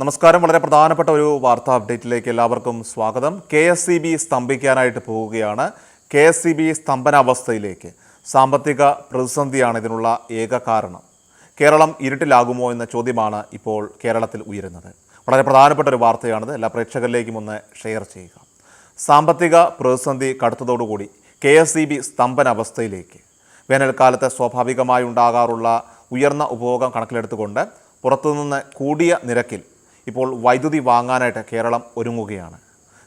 നമസ്കാരം. വളരെ പ്രധാനപ്പെട്ട ഒരു വാർത്താ അപ്ഡേറ്റിലേക്ക് എല്ലാവർക്കും സ്വാഗതം. കെ എസ് സി ബി സ്തംഭിക്കാനായിട്ട് പോവുകയാണ്. കെ എസ് സി ബി സ്തംഭനാവസ്ഥയിലേക്ക് സാമ്പത്തിക പ്രതിസന്ധിയാണ് ഇതിനുള്ള ഏക കാരണം. കേരളം ഇരുട്ടിലാകുമോ എന്ന ചോദ്യമാണ് ഇപ്പോൾ കേരളത്തിൽ ഉയരുന്നത്. വളരെ പ്രധാനപ്പെട്ട ഒരു വാർത്തയാണിത്. എല്ലാ പ്രേക്ഷകരിലേക്കും ഒന്ന് ഷെയർ ചെയ്യുക. സാമ്പത്തിക പ്രതിസന്ധി കടുത്തതോടുകൂടി കെ എസ് സി ബി സ്തംഭനാവസ്ഥയിലേക്ക് വേനൽക്കാലത്ത് സ്വാഭാവികമായി ഉണ്ടാകാറുള്ള ഉയർന്ന ഉപഭോഗം കണക്കിലെടുത്തുകൊണ്ട് പുറത്തുനിന്ന് കൂടിയ നിരക്കിൽ ഇപ്പോൾ വൈദ്യുതി വാങ്ങാനായിട്ട് കേരളം ഒരുങ്ങുകയാണ്.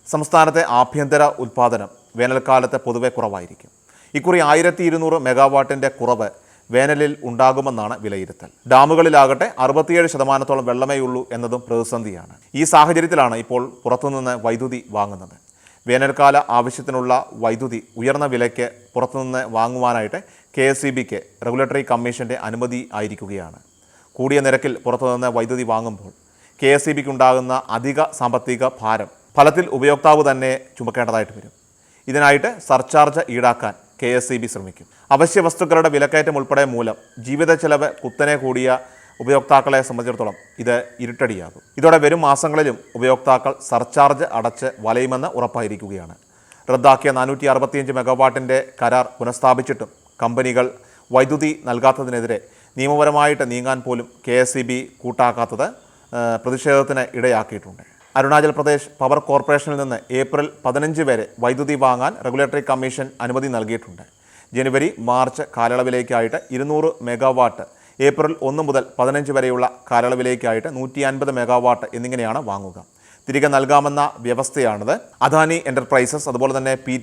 സംസ്ഥാനത്തെ ആഭ്യന്തര ഉൽപ്പാദനം വേനൽക്കാലത്ത് പൊതുവെ കുറവായിരിക്കും. ഇക്കുറി ആയിരത്തി ഇരുന്നൂറ് മെഗാവാട്ടിന്റെ കുറവ് വേനലിൽ ഉണ്ടാകുമെന്നാണ് വിലയിരുത്തൽ. ഡാമുകളിലാകട്ടെ അറുപത്തിയേഴ് ശതമാനത്തോളം വെള്ളമേ ഉള്ളൂ എന്നതും പ്രതിസന്ധിയാണ്. ഈ സാഹചര്യത്തിലാണ് ഇപ്പോൾ പുറത്തുനിന്ന് വൈദ്യുതി വാങ്ങുന്നത്. വേനൽക്കാല ആവശ്യത്തിനുള്ള വൈദ്യുതി ഉയർന്ന വിലയ്ക്ക് പുറത്തുനിന്ന് വാങ്ങുവാനായിട്ട് കെ എസ് സി ബിക്ക് റെഗുലേറ്ററി കമ്മീഷന്റെ അനുമതി ആയിരിക്കുകയാണ്. കൂടിയ നിരക്കിൽ പുറത്തുനിന്ന് വൈദ്യുതി വാങ്ങുമ്പോൾ കെ എസ് ഇ ബിക്ക് ഉണ്ടാകുന്ന അധിക സാമ്പത്തിക ഭാരം ഫലത്തിൽ ഉപയോക്താവ് തന്നെ ചുമക്കേണ്ടതായിട്ട് വരും. ഇതിനായിട്ട് സർചാർജ് ഈടാക്കാൻ കെ എസ് ഇ ബി ശ്രമിക്കും. അവശ്യ വസ്തുക്കളുടെ വിലക്കയറ്റം ഉൾപ്പെടെ മൂലം ജീവിത ചെലവ് കുത്തനെ കൂടിയ ഉപയോക്താക്കളെ സംബന്ധിച്ചിടത്തോളം ഇത് ഇരുട്ടടിയാകും. ഇതോടെ വരും മാസങ്ങളിലും ഉപയോക്താക്കൾ സർചാർജ് അടച്ച് വലയുമെന്ന് ഉറപ്പായിരിക്കുകയാണ്. റദ്ദാക്കിയ നാനൂറ്റി അറുപത്തിയഞ്ച് മെഗാവാട്ടിന്റെ കരാർ പുനഃസ്ഥാപിച്ചിട്ടും കമ്പനികൾ വൈദ്യുതി നൽകാത്തതിനെതിരെ നിയമപരമായിട്ട് നീങ്ങാൻ പോലും കെ എസ് ഇ ബി കൂട്ടാക്കാത്തത് പ്രതിഷേധത്തിന് ഇടയാക്കിയിട്ടുണ്ട്. അരുണാചൽ പ്രദേശ് പവർ കോർപ്പറേഷനിൽ നിന്ന് ഏപ്രിൽ പതിനഞ്ച് വരെ വൈദ്യുതി വാങ്ങാൻ റെഗുലേറ്ററി കമ്മീഷൻ അനുമതി നൽകിയിട്ടുണ്ട്. ജനുവരി മാർച്ച് കാലയളവിലേക്കായിട്ട് ഇരുന്നൂറ് മെഗാവാട്ട് ഏപ്രിൽ ഒന്ന് മുതൽ പതിനഞ്ച് വരെയുള്ള കാലയളവിലേക്കായിട്ട് നൂറ്റി അൻപത് മെഗാവാട്ട് എന്നിങ്ങനെയാണ് വാങ്ങുക. തിരികെ നൽകാമെന്ന വ്യവസ്ഥയാണിത്. അദാനി എന്റർപ്രൈസസ് അതുപോലെ തന്നെ പി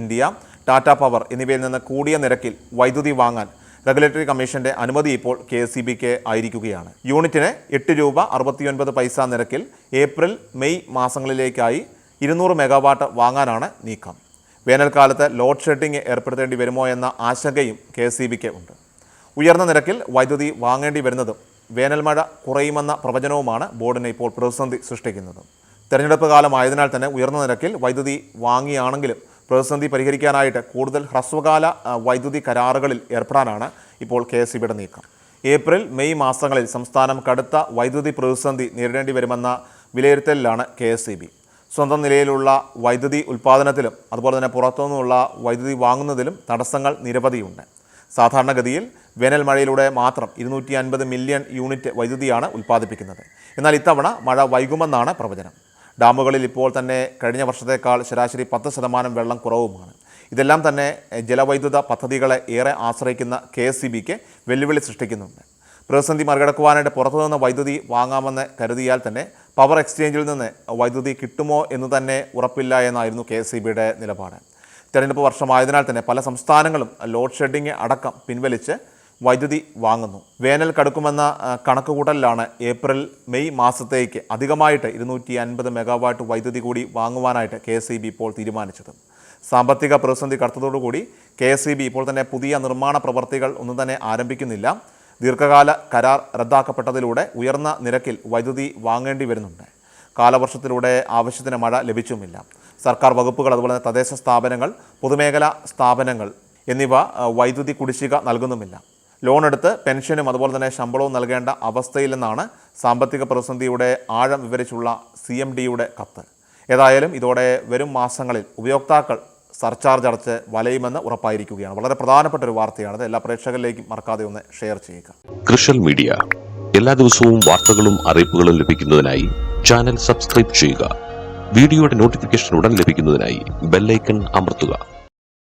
ഇന്ത്യ ടാറ്റ പവർ എന്നിവയിൽ നിന്ന് കൂടിയ നിരക്കിൽ വൈദ്യുതി വാങ്ങാൻ റെഗുലേറ്ററി കമ്മീഷന്റെ അനുമതി ഇപ്പോൾ കെ എസ് ബിക്ക് ആയിരിക്കുകയാണ്. യൂണിറ്റിന് എട്ട് രൂപ അറുപത്തിയൊൻപത് പൈസ നിരക്കിൽ ഏപ്രിൽ മെയ് മാസങ്ങളിലേക്കായി ഇരുന്നൂറ് മെഗാവാട്ട് വാങ്ങാനാണ് നീക്കം. വേനൽക്കാലത്ത് ലോഡ് ഷെഡിംഗ് ഏർപ്പെടുത്തേണ്ടി വരുമോ എന്ന ആശങ്കയും കെ എസ് ബിക്ക് ഉണ്ട്. ഉയർന്ന നിരക്കിൽ വൈദ്യുതി വാങ്ങേണ്ടി വരുന്നതും വേനൽമഴ കുറയുമെന്ന പ്രവചനവുമാണ് ബോർഡിനെ ഇപ്പോൾ പ്രതിസന്ധി സൃഷ്ടിക്കുന്നത്. തെരഞ്ഞെടുപ്പ് കാലമായതിനാൽ തന്നെ ഉയർന്ന നിരക്കിൽ വൈദ്യുതി വാങ്ങിയാണെങ്കിലും പ്രതിസന്ധി പരിഹരിക്കാനായിട്ട് കൂടുതൽ ഹ്രസ്വകാല വൈദ്യുതി കരാറുകളിൽ ഏർപ്പെടാനാണ് ഇപ്പോൾ കെ എസ് സിബിയുടെ നീക്കം. ഏപ്രിൽ മെയ് മാസങ്ങളിൽ സംസ്ഥാനം കടുത്ത വൈദ്യുതി പ്രതിസന്ധി നേരിടേണ്ടി വരുമെന്ന വിലയിരുത്തലിലാണ് കെ എസ് ബി. സ്വന്തം നിലയിലുള്ള വൈദ്യുതി ഉൽപ്പാദനത്തിലും അതുപോലെ തന്നെ പുറത്തുനിന്നുള്ള വൈദ്യുതി വാങ്ങുന്നതിലും തടസ്സങ്ങൾ നിരവധിയുണ്ട്. സാധാരണഗതിയിൽ വേനൽ മഴയിലൂടെ മാത്രം ഇരുന്നൂറ്റി അൻപത് മില്യൺ യൂണിറ്റ് വൈദ്യുതിയാണ് ഉൽപ്പാദിപ്പിക്കുന്നത്. എന്നാൽ ഇത്തവണ മഴ വൈകുമെന്നാണ് പ്രവചനം. ഡാമുകളിൽ ഇപ്പോൾ തന്നെ കഴിഞ്ഞ വർഷത്തേക്കാൾ ശരാശരി പത്ത് ശതമാനം വെള്ളം കുറവുമാണ്. ഇതെല്ലാം തന്നെ ജലവൈദ്യുത പദ്ധതികളെ ഏറെ ആശ്രയിക്കുന്ന കെ എസ് സി ബിക്ക് വെല്ലുവിളി സൃഷ്ടിക്കുന്നുണ്ട്. പ്രതിസന്ധി മറികടക്കുവാനായിട്ട് പുറത്തുനിന്ന് വൈദ്യുതി വാങ്ങാമെന്ന് കരുതിയാൽ തന്നെ പവർ എക്സ്ചേഞ്ചിൽ നിന്ന് വൈദ്യുതി കിട്ടുമോ എന്ന് തന്നെ ഉറപ്പില്ല എന്നായിരുന്നു കെ എസ് സി ബിയുടെ നിലപാട്. തെരഞ്ഞെടുപ്പ് വർഷമായതിനാൽ തന്നെ പല സംസ്ഥാനങ്ങളും ലോഡ് ഷെഡിംഗ് അടക്കം പിൻവലിച്ച് വൈദ്യുതി വാങ്ങുന്നു. വേനൽ കടുക്കുമെന്ന കണക്കുകൂട്ടലിലാണ് ഏപ്രിൽ മെയ് മാസത്തേക്ക് അധികമായിട്ട് ഇരുന്നൂറ്റി അൻപത് മെഗാവാട്ട് വൈദ്യുതി കൂടി വാങ്ങുവാനായിട്ട് കെ എസ് ഇപ്പോൾ തീരുമാനിച്ചത്. സാമ്പത്തിക പ്രതിസന്ധി കടുത്തതോടുകൂടി കെ എസ് ഇപ്പോൾ തന്നെ പുതിയ നിർമ്മാണ പ്രവർത്തികൾ ഒന്നും തന്നെ ആരംഭിക്കുന്നില്ല. ദീർഘകാല കരാർ റദ്ദാക്കപ്പെട്ടതിലൂടെ ഉയർന്ന നിരക്കിൽ വൈദ്യുതി വാങ്ങേണ്ടി വരുന്നുണ്ട്. കാലവർഷത്തിലൂടെ ആവശ്യത്തിന് മഴ ലഭിച്ചുമില്ല. സർക്കാർ വകുപ്പുകൾ അതുപോലെ തന്നെ തദ്ദേശ സ്ഥാപനങ്ങൾ പൊതുമേഖലാ സ്ഥാപനങ്ങൾ എന്നിവ വൈദ്യുതി കുടിശ്ശിക നൽകുന്നുമില്ല. ലോൺ എടുത്ത് പെൻഷനും അതുപോലെ തന്നെ ശമ്പളവും നൽകേണ്ട അവസ്ഥയില്ലെന്നാണ് സാമ്പത്തിക പ്രതിസന്ധിയുടെ ആഴം വിവരിച്ചുള്ള സി എം ഡിയുടെ കത്ത്. ഏതായാലും ഇതോടെ വരും മാസങ്ങളിൽ ഉപയോക്താക്കൾ സർചാർജ് അടച്ച് വലയുമെന്ന് ഉറപ്പായിരിക്കുകയാണ്. വളരെ പ്രധാനപ്പെട്ട ഒരു വാർത്തയാണത്. എല്ലാ പ്രേക്ഷകരിലേക്കും മറക്കാതെ ഒന്ന് ഷെയർ ചെയ്യുക. കൃഷൽ മീഡിയ. എല്ലാ ദിവസവും വാർത്തകളും അറിയിപ്പുകളും ലഭിക്കുന്നതിനായി ചാനൽ സബ്സ്ക്രൈബ് ചെയ്യുക. വീഡിയോയുടെ നോട്ടിഫിക്കേഷൻ ഉടൻ ലഭിക്കുന്നതിനായി ബെല്ലൈക്കൺ അമർത്തുക.